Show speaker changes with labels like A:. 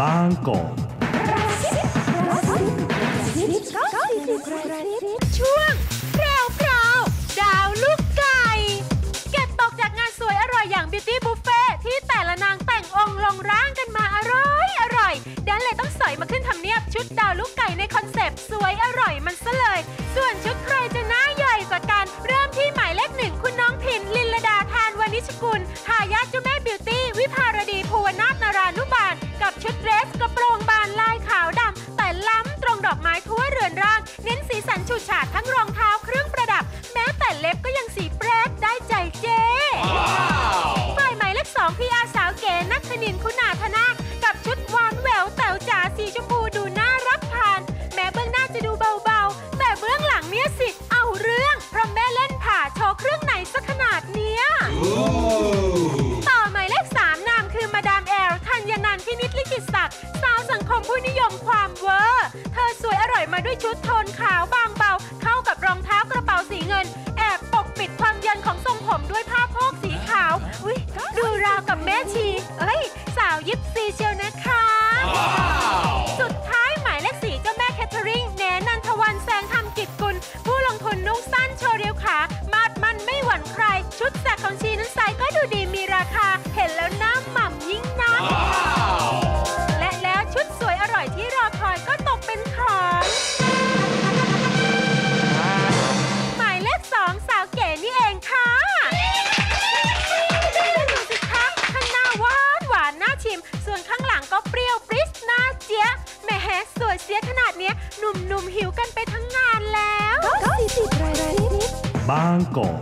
A: บางกอก
B: ช่วงแพรวพราวดาวลูกไก่ เก็บตกจากงานสวยอร่อยอย่าง Beauty Buffet ที่แต่ละนางแต่งองค์ลงร่างกันมาอร่อยอร่อยดันเลยต้องสอยมาขึ้นทำเนียบชุดดาวลูกไก่ในคอนเซปต์สวยอร่อยมันซะเลย ส่วนชุดใครจะหน้าใหญ่กว่ากัน เริ่มที่หมายเลขหนึ่งคุณน้องพินลินลดาทานวานิชกุลทายาทเจ้าแม่บิวตี้ำตรงดอกไม้ทั่วเรือนร่าง เน้นสีสันฉูดฉาดทั้งรองเท้าเครื่องประดับ แม้แต่เล็บก็ยังสีแปรดได้ใจเจ๊ฝ่ายหมายเลขสองพี่อาสาวเก๋นักธนินคุณาธนาคกับชุดหวานแหววแต๋วจ๋าสีชมพูดูน่ารับทาน แม้เบื้องหน้าจะดูเบาๆ แต่เบื้องหลังเนี่ยสิ เอาเรื่องเพราะแม่เล่นผ่าโชว์เครื่องไหนสักขนาดเนี้ยต่อหมายเลขสามนามคือมาดามแอลธัญนันท์พินิจลิขิตศักดิ์สาวสังคมผู้นิยมความ ชุดโทนขาวบางเบา เข้ากับรองเท้ากระเป๋าสีเงิน แอบปกปิดความเยันของทรงผมด้วยผ้าโพกสีขาวอุ้ยดูราวกับแม่ชี เอ้ย สาวยิปซีเชียวนะคะ สุดท้ายหมายเลขสี่เจ้าแม่แคทเธอริงแหนนันทวันแสงธรรมกิจกุล ผู้ลงทุนนุ่งสั้นโชว์เรียวขา มาดมันไม่หวั่นใคร ชุดแสกของชี หนุ่